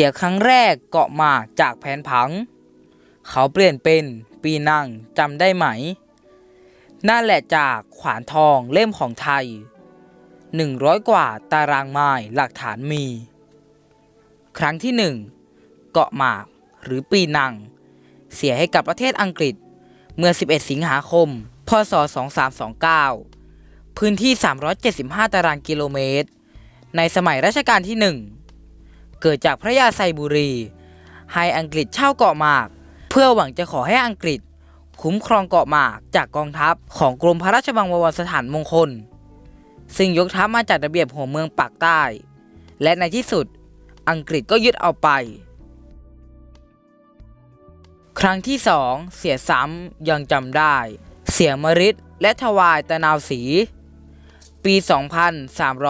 สียครั้งแรกเกาะหมากจากแผนผัง เขาเปลี่ยนเป็นปีนังจำได้ไหม นั่นแหละจากขวานทองเล่มของไทย 100 กว่าตารางไม้หลักฐานมี ครั้งที่หนึ่งเกาะหมากหรือปีนัง เสียให้กับประเทศอังกฤษเมื่อ 11 สิงหาคม พศ 2329 พื้นที่ 375 ตารางกิโลเมตร ในสมัยรัชกาลที่หนึ่ง เกิดจากพระยาไซบุรี ให้อังกฤษเช่าเกาะหมาก เพื่อหวังจะขอให้อังกฤษ คุ้มครองเกาะหมากจากกองทัพของกรมพระราชวังบวรสถานมงคล ซึ่งยกทัพมาจากระเบียบหัวเมืองปากใต้ และในที่สุดอังกฤษก็ยึดเอาไป ครั้งที่สองเสียซ้ำยังจำได้ เสียมริดและทวายตะนาวสี ปี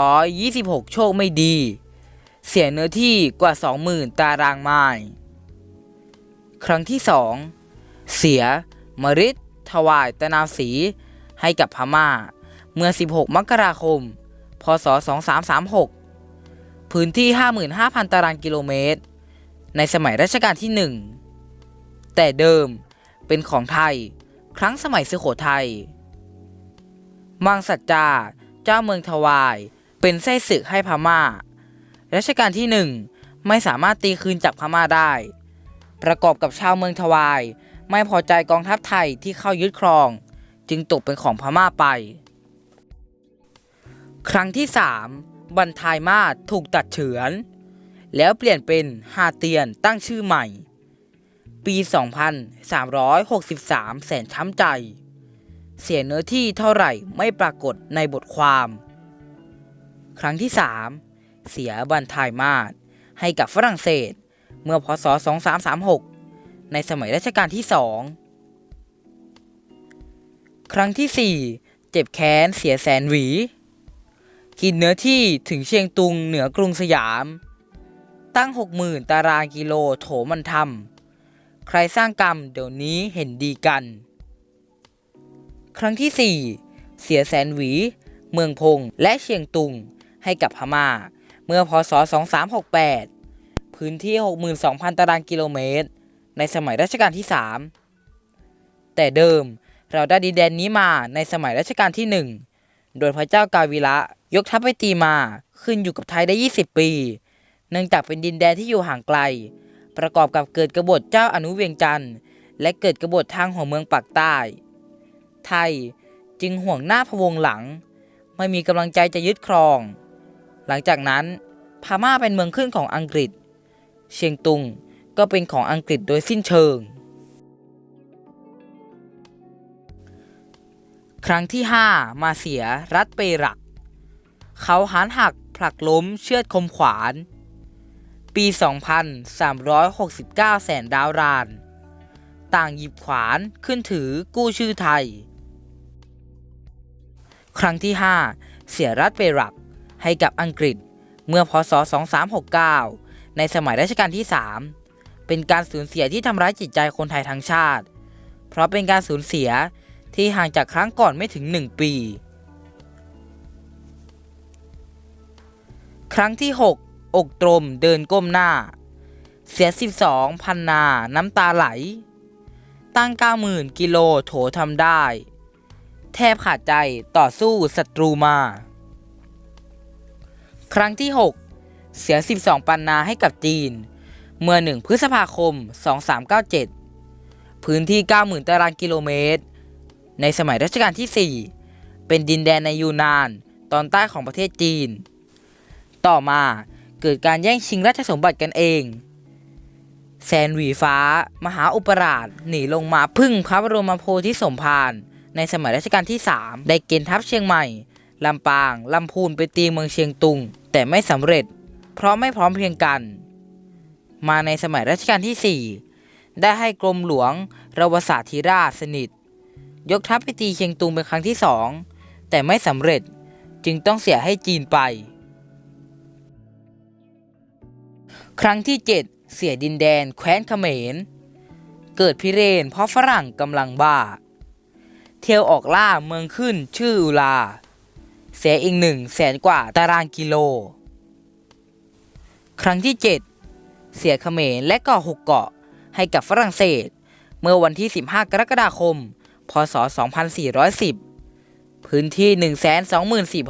2326 โชคไม่ดี เสียเนื้อที่กว่า 20,000 ตารางไม้ครั้งที่สองเสียมริดทวายตนาสีให้กับพม่า เมื่อ 16 มกราคม พศ 2336 พื้นที่ 55,000 ตารางกิโลเมตร ในสมัยรัชกาลที่หนึ่งแต่เดิมเป็นของไทย ครั้งสมัยสุโขทัย มังสัจจา เจ้าเมืองทวาย เป็นไส้ศึกให้พม่า รัชกาลที่หนึ่งไม่สามารถตีคืนจากพม่าได้ ประกอบกับชาวเมืองทวาย ไม่พอใจกองทัพไทยที่เข้ายึดครอง จึงตกเป็นของพม่าไป ครั้งที่สามบรรทายมาศถูกตัดเฉือน แล้วเปลี่ยนเป็นฮาเตียนตั้งชื่อใหม่ ปี 2363 แสนช้ำใจ เสียเนื้อที่เท่าไหร่ไม่ปรากฏในบทความ ครั้งที่ 3 เสียบันทายมาศให้กับฝรั่งเศส เมื่อพศ 2336 ในสมัยรัชกาลที่2ครั้งที่ 4 เจ็บแค้นเสียแสนหวีกินเนื้อที่ถึงเชียงตุงเหนือกรุงสยาม ตั้ง 60,000 ตารางกิโลโถมันทำใครสร้างกรรมเดี๋ยวนี้เห็นดีกัน ครั้งที่ 4 เสียแสนหวี เมืองพงและเชียงตุงให้กับพม่า เมื่อพศ 2368 พื้นที่ 62,000 ตารางกิโลเมตร ในสมัยรัชกาลที่ 3 แต่เดิมเราได้ดินแดนนี้มาในสมัยรัชกาลที่ 1 โดยพระเจ้ากาวิระยกทัพไปตีมาขึ้นอยู่กับไทยได้ 20 ปี เนื่องจากเป็นดินแดนที่อยู่ห่างไกล ประกอบกับเกิดกบฏเจ้าอนุเวียงจันทร์ และเกิดกบฏทางหัวเมืองปากใต้ ไทยจึงห่วงหน้าพวงหลัง ไม่มีกำลังใจจะยึดครอง หลังจากนั้นพม่าเป็นเมืองขึ้นของอังกฤษ เชียงตุงก็เป็นของอังกฤษโดยสิ้นเชิง ครั้งที่ 5 มาเสียรัฐเปรัก เขาหานหักผลักล้มเชือดคมขวาน ปี 2369 แสนดาวราน ต่างหยิบขวานขึ้นถือกู้ชื่อไทย ครั้งที่ 5 เสียรัฐเปรัก ให้กับอังกฤษเมื่อพศ 2369 ในสมัยรัชกาลที่ 3 เป็นการสูญเสียที่ทำร้ายจิตใจคนไทยทั้งชาติ เพราะเป็นการสูญเสียที่ห่างจากครั้งก่อนไม่ถึง 1 ปี ครั้งที่ 6 อกตรมเดินก้มหน้า เสีย 12 พันนา น้ำตาไหล ตั้ง 90,000 กิโลโถทำได้ แทบขาดใจต่อสู้ศัตรูมา ครั้งที่ 6 เสีย 12 ปันนาให้กับจีน เมื่อ 1 พฤษภาคม 2397 พื้นที่ 90,000 ตารางกิโลเมตร ในสมัยรัชกาลที่ 4 เป็นดินแดนในยูนาน ตอนใต้ของประเทศจีน ต่อมาเกิดการแย่งชิงราชสมบัติกันเองแสนหวีฟ้า มหาอุปราช หนีลงมาพึ่งพระบรมโพธิสมภารในสมัยรัชกาลที่ 3 ได้เกณฑ์ทัพเชียงใหม่ ลำปาง ลำพูนไปตีเมืองเชียงตุง แต่ไม่สำเร็จ เพราะไม่พร้อมเพียงกัน มาในสมัยรัชกาลที่ 4 ได้ให้กรมหลวงรวสาธิราชสนิท ยกทัพไปตีเชียงตุงเป็นครั้งที่สองแต่ไม่สำเร็จจึงต้องเสียให้จีนไป ครั้งที่ 7 เสียดินแดนแคว้นเขมร เกิดพิเรนเพราะฝรั่งกำลังบ้า เที่ยวออกล่าเมืองขึ้นชื่ออุลา เสียอีกหนึ่งแสนกว่าตารางกิโล ครั้งที่ 7 เสียเขมรและเกาะหกเกาะให้กับฝรั่งเศส เมื่อวันที่ 15 กรกฎาคม พศ 2410 พื้นที่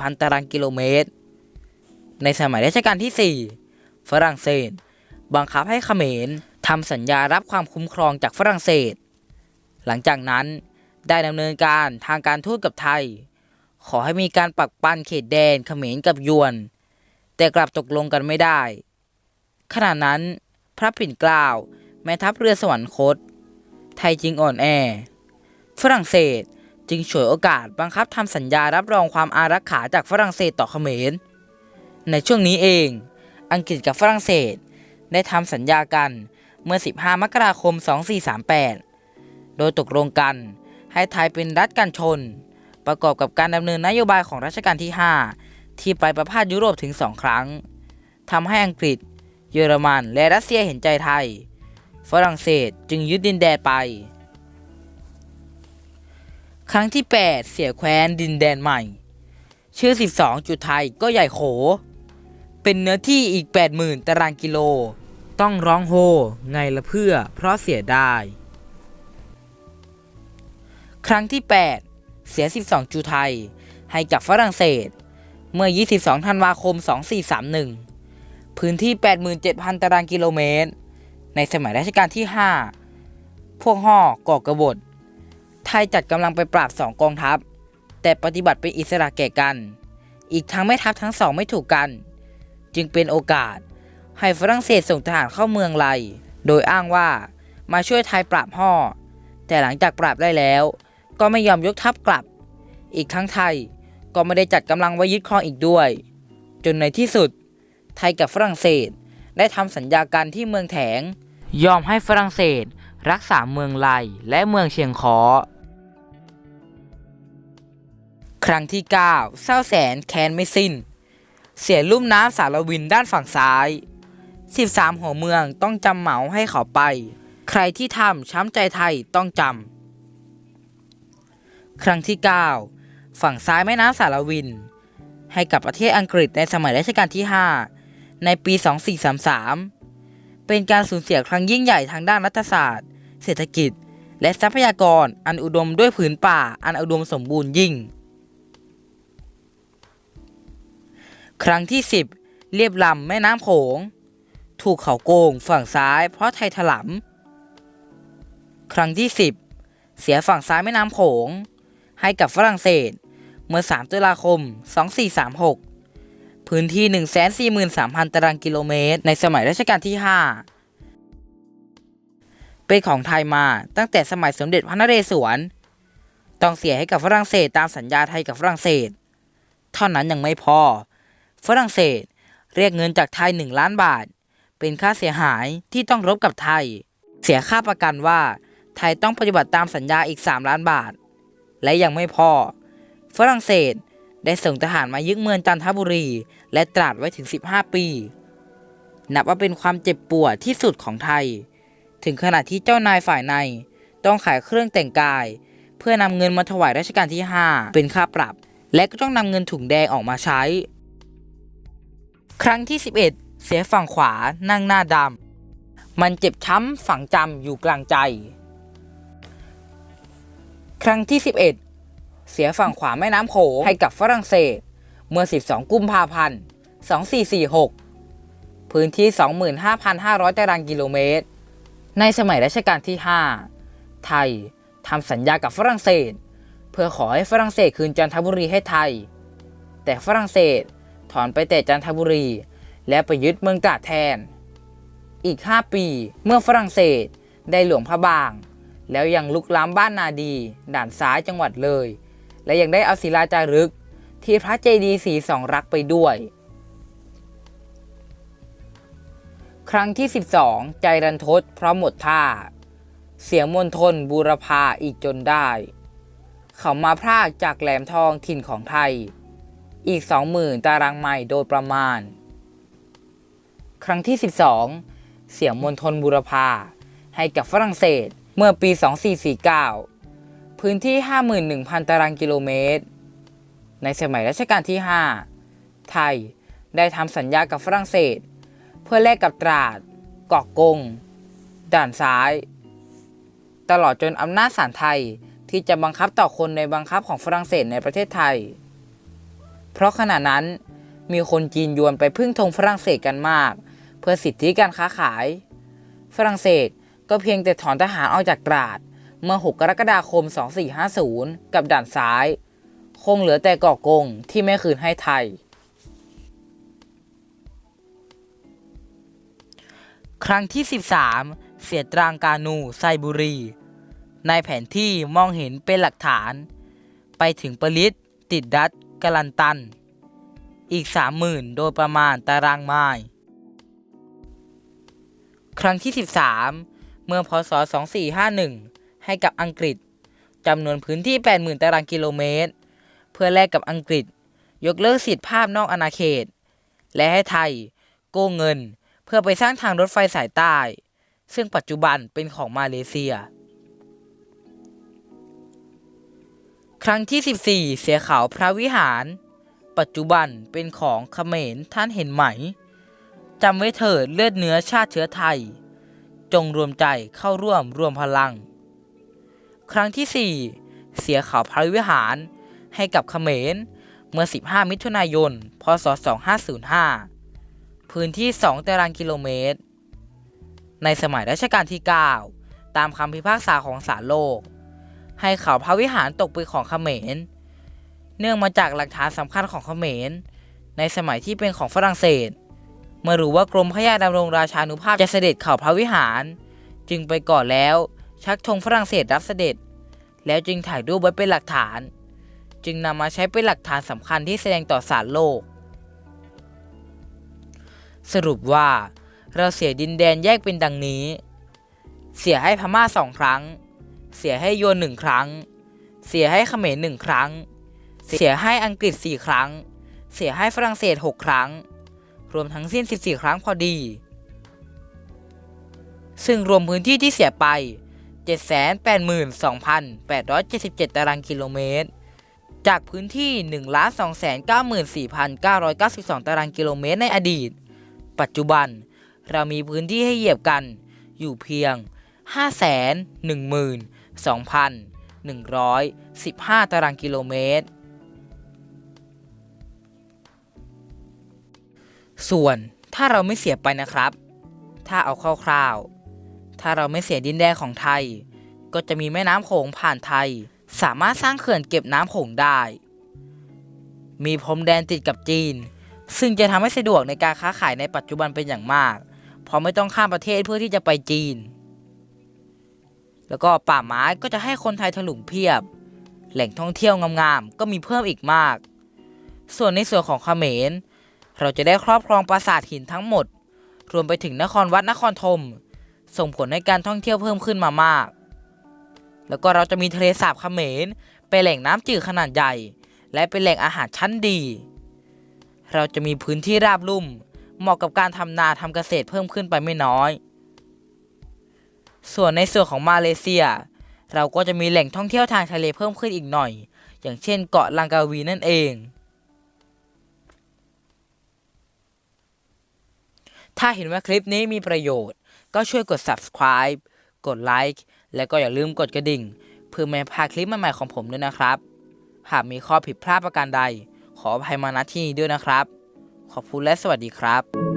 124,000 ตารางกิโลเมตร ในสมัยรัชกาลที่ 4 ฝรั่งเศส บังคับให้เขมรทำสัญญารับความคุ้มครองจากฝรั่งเศส หลังจากนั้นได้ดำเนินการทางการทูตกับไทย ขอให้มีการปักปันเขตแดนเขมรกับยวน แต่กลับตกลงกันไม่ได้ ขณะนั้น พระปิ่นเกล้าแม่ทัพเรือสวรรคต ไทยจึงอ่อนแอ ฝรั่งเศสจึงฉวยโอกาสบังคับทำสัญญารับรองความอารักขาจากฝรั่งเศสต่อเขมร ในช่วงนี้เอง อังกฤษกับฝรั่งเศสได้ทำสัญญากันเมื่อ 15 มกราคม 2438 โดยตกลงกันให้ไทยเป็นรัฐกันชน ประกอบกับการดำเนินนโยบายของรัชกาลที่ 5 ที่ไปประพาสยุโรปถึง 2 ครั้งทำให้อังกฤษ เยอรมัน และรัสเซียเห็นใจไทย ฝรั่งเศสจึงยึดดินแดนไป ครั้งที่ 8 เสียแคว้นดินแดนใหม่ ชื่อ 12 จุดไทยก็ใหญ่โข เป็นเนื้อที่อีก 80,000 ตารางกิโล ต้องร้องโฮ ไงละเพื่อ เพราะเสียได้ครั้งที่ 8 เสีย 12จุไทย ให้กับฝรั่งเศส เมื่อ 22 ธันวาคม 2431 พื้นที่ 87,000 ตารางกิโลเมตร ในสมัยรัชกาลที่ 5 พวกห่อก่อกบฏ ไทยจัดกำลังไปปราบสองกองทัพ แต่ปฏิบัติเป็นอิสระแก่กัน อีกทั้งแม่ทัพทั้งสองไม่ถูกกัน จึงเป็นโอกาสให้ฝรั่งเศสส่งทหารเข้าเมืองไล โดยอ้างว่ามาช่วยไทยปราบห่อ แต่หลังจากปราบได้แล้ว ก็ไม่ยอมยกทัพกลับ อีกทั้งไทยก็ไม่ได้จัดกำลังไว้ยึดครองอีกด้วย จนในที่สุด ไทยกับฝรั่งเศสได้ทำสัญญากันที่เมืองแถง ยอมให้ฝรั่งเศสรักษาเมืองไลและเมืองเชียงคอครั้งที่ 9 เศร้าแสนแค้นไม่สิ้น เสียลุ่มน้ำสารวินด้านฝั่งซ้าย 13 หัวเมืองต้องจำเหมาให้เขาไป ใครที่ทำช้ำใจไทยต้องจำ ครั้งที่ 9 ฝั่งซ้ายแม่น้ำสารวิน ให้กับประเทศอังกฤษในสมัยรัชกาลที่ 5 ในปี 2433 เป็นการสูญเสียครั้งยิ่งใหญ่ทางด้านรัฐศาสตร์ เศรษฐกิจ และทรัพยากรอันอุดมด้วยผืนป่าอันอุดมสมบูรณ์ยิ่ง ครั้งที่ 10 เรียบลำแม่น้ำโขง ถูกเขาโกงฝั่งซ้ายเพราะไทยถลำครั้งที่ 10 เสียฝั่งซ้ายแม่น้ำโขง ให้กับฝรั่งเศส เมื่อ 3 ตุลาคม 2436 พื้นที่ 143,000 ตารางกิโลเมตร ในสมัยรัชกาลที่ 5 เป็นของไทยมาตั้งแต่สมัยสมเด็จพระนเรศวร ต้องเสียให้กับฝรั่งเศสตามสัญญาไทยกับฝรั่งเศส เท่านั้นยังไม่พอ ฝรั่งเศสเรียกเงินจากไทย 1 ล้านบาท เป็นค่าเสียหายที่ต้องรบกับไทย เสียค่าประกันว่าไทยต้องปฏิบัติตามสัญญาอีก 3 ล้านบาท และยังไม่พอ ฝรั่งเศสได้ส่งทหารมายึดเมืองจันทบุรี และตราดไว้ถึง 15 ปี นับว่าเป็นความเจ็บปวดที่สุดของไทย ถึงขนาดที่เจ้านายฝ่ายใน ต้องขายเครื่องแต่งกาย เพื่อนำเงินมาถวายรัชกาลที่ 5 เป็นค่าปรับ และก็ต้องนำเงินถุงแดงออกมาใช้ ครั้งที่ 11 เสียฝั่งขวานั่งหน้าดำมันเจ็บช้ำฝังจำอยู่กลางใจ ครั้งที่ 11 เสียฝั่งขวาแม่น้ำโขงให้กับฝรั่งเศส เมื่อ 12 กุมภาพันธ์ 2446 พื้นที่ 25,500 ตารางกิโลเมตร ในสมัยรัชกาลที่ 5 ไทยทำสัญญากับฝรั่งเศส เพื่อขอให้ฝรั่งเศสคืนจันทบุรีให้ไทย แต่ฝรั่งเศสถอนไปแต่จันทบุรี และไปยึดเมืองตราดแทน อีก 5 ปีเมื่อฝรั่งเศสได้หลวงพระบาง แล้วยังลุกล้ำบ้านนาดี ด่านซ้ายจังหวัดเลย และยังได้เอาศิลาจารึก ที่พระเจดีย์สีสองรักไปด้วย ครั้งที่ 12 ใจรันทดเพราะหมดท่า เสียมนทนบูรพาอีกจนได้ เขามาพรากจากแหลมทองถิ่นของไทย อีก20,000ตารางไมล์โดยประมาณ ครั้งที่ 12 เสียมนทนบูรพาให้กับฝรั่งเศส เมื่อปี 2449 พื้นที่ 51,000 ตารางกิโลเมตร ในสมัยรัชกาลที่ 5 ไทยได้ทำสัญญากับฝรั่งเศส เพื่อแลกกับตราดเกาะกง ด่านซ้าย ตลอดจนอำนาจศาลไทยที่จะบังคับต่อคนในบังคับของฝรั่งเศสในประเทศไทย เพราะขณะนั้นมีคนจีนยวนไปพึ่งธงฝรั่งเศสกันมาก เพื่อสิทธิการค้าขาย ฝรั่งเศส ก็เพียงแต่ถอนทหารออกจากตราด เมื่อ 6 กรกฎาคม 2450 กับด่านซ้าย คงเหลือแต่เกาะกงที่ไม่คืนให้ไทย ครั้งที่ 13 เสียตรางกานูไซบุรี ในแผนที่มองเห็นเป็นหลักฐาน ไปถึงปริตติดดัตกลันตัน อีก 30,000 โดยประมาณตารางไมล์ครั้งที่ 13 เมื่อพศ 2451 ให้กับอังกฤษจำนวนพื้นที่ 80,000 ตารางกิโลเมตร เพื่อแลกกับอังกฤษ ยกเลิกสิทธิภาพนอกอาณาเขต และให้ไทย โกงเงิน เพื่อไปสร้างทางรถไฟสายใต้ ซึ่งปัจจุบันเป็นของมาเลเซีย ครั้งที่ 14 เสียเขาพระวิหาร ปัจจุบันเป็นของเขมรท่านเห็นไหมจำไว้เถิดเลือดเนื้อชาติเชื้อไทย จงรวมใจเข้าร่วมรวมพลัง ครั้งที่ 4 เสียเขาพระวิหารให้กับเขมร เมื่อ 15 มิถุนายน พศ 2505 พื้นที่ 2 ตารางกิโลเมตร ในสมัยรัชกาลที่ 9 ตามคำพิพากษาของศาลโลก ให้เขาพระวิหารตกเป็นของเขมร เนื่องมาจากหลักฐานสำคัญของเขมร ในสมัยที่เป็นของฝรั่งเศส เมื่อรู้ว่ากรมพระยาดำรงราชานุภาพจะเสด็จเข่าพระวิหาร จึงไปก่อนแล้ว ชักธงฝรั่งเศสรับเสด็จ แล้วจึงถ่ายรูปไว้เป็นหลักฐาน จึงนำมาใช้เป็นหลักฐานสำคัญที่แสดงต่อสารโลก สรุปว่า เราเสียดินแดนแยกเป็นดังนี้ เสียให้พม่าสองครั้ง เสียให้ยวนหนึ่งครั้ง เสียให้เขมรหนึ่งครั้ง เสียให้อังกฤษสี่ครั้ง เสียให้ฝรั่งเศสหกครั้ง รวมทั้งสิ้น 14 ครั้งพอดี ซึ่งรวมพื้นที่ที่เสียไป 782,877 ตารางกิโลเมตร จากพื้นที่ 1,294,992 ตารางกิโลเมตรในอดีต ปัจจุบันเรามีพื้นที่ให้เหยียบกันอยู่เพียง 512,115 ตารางกิโลเมตร ส่วนถ้าเราไม่เสียไปนะครับ ถ้าเอาคร่าวๆ ถ้าเราไม่เสียดินแดนของไทย ก็จะมีแม่น้ำโขงผ่านไทย สามารถสร้างเขื่อนเก็บน้ำโขงได้ มีพรมแดนติดกับจีน ซึ่งจะทำให้สะดวกในการค้าขายในปัจจุบันเป็นอย่างมาก เพราะไม่ต้องข้ามประเทศเพื่อที่จะไปจีน แล้วก็ป่าไม้ก็จะให้คนไทยถลุงเพียบ แหล่งท่องเที่ยวงามๆก็มีเพิ่มอีกมาก ส่วนในส่วนของเขมร เราจะได้ครอบครองปราสาทหินทั้งหมด รวมไปถึงนครวัดนครธมส่งผลให้การท่องเที่ยวเพิ่มขึ้นมามาก แล้วก็เราจะมีทะเลสาบเขมรเป็นแหล่งน้ำจืดขนาดใหญ่ และเป็นแหล่งอาหารชั้นดี เราจะมีพื้นที่ราบลุ่ม เหมาะกับการทำนาทำเกษตรเพิ่มขึ้นไปไม่น้อย ส่วนในส่วนของมาเลเซีย เราก็จะมีแหล่งท่องเที่ยวทางทะเลเพิ่มขึ้นอีกหน่อย อย่างเช่นเกาะลังกาวีนั่นเอง ถ้าเห็นว่าคลิปนี้มีประโยชน์ ก็ช่วยกด subscribe กดไลค์และก็อย่าลืมกดกระดิ่ง เพื่อไม่พลาดคลิปใหม่ๆของผมด้วยนะครับ หากมีข้อผิดพลาดประการใด ขออภัยมาณที่นี้ด้วยนะครับ ขอบคุณและสวัสดีครับ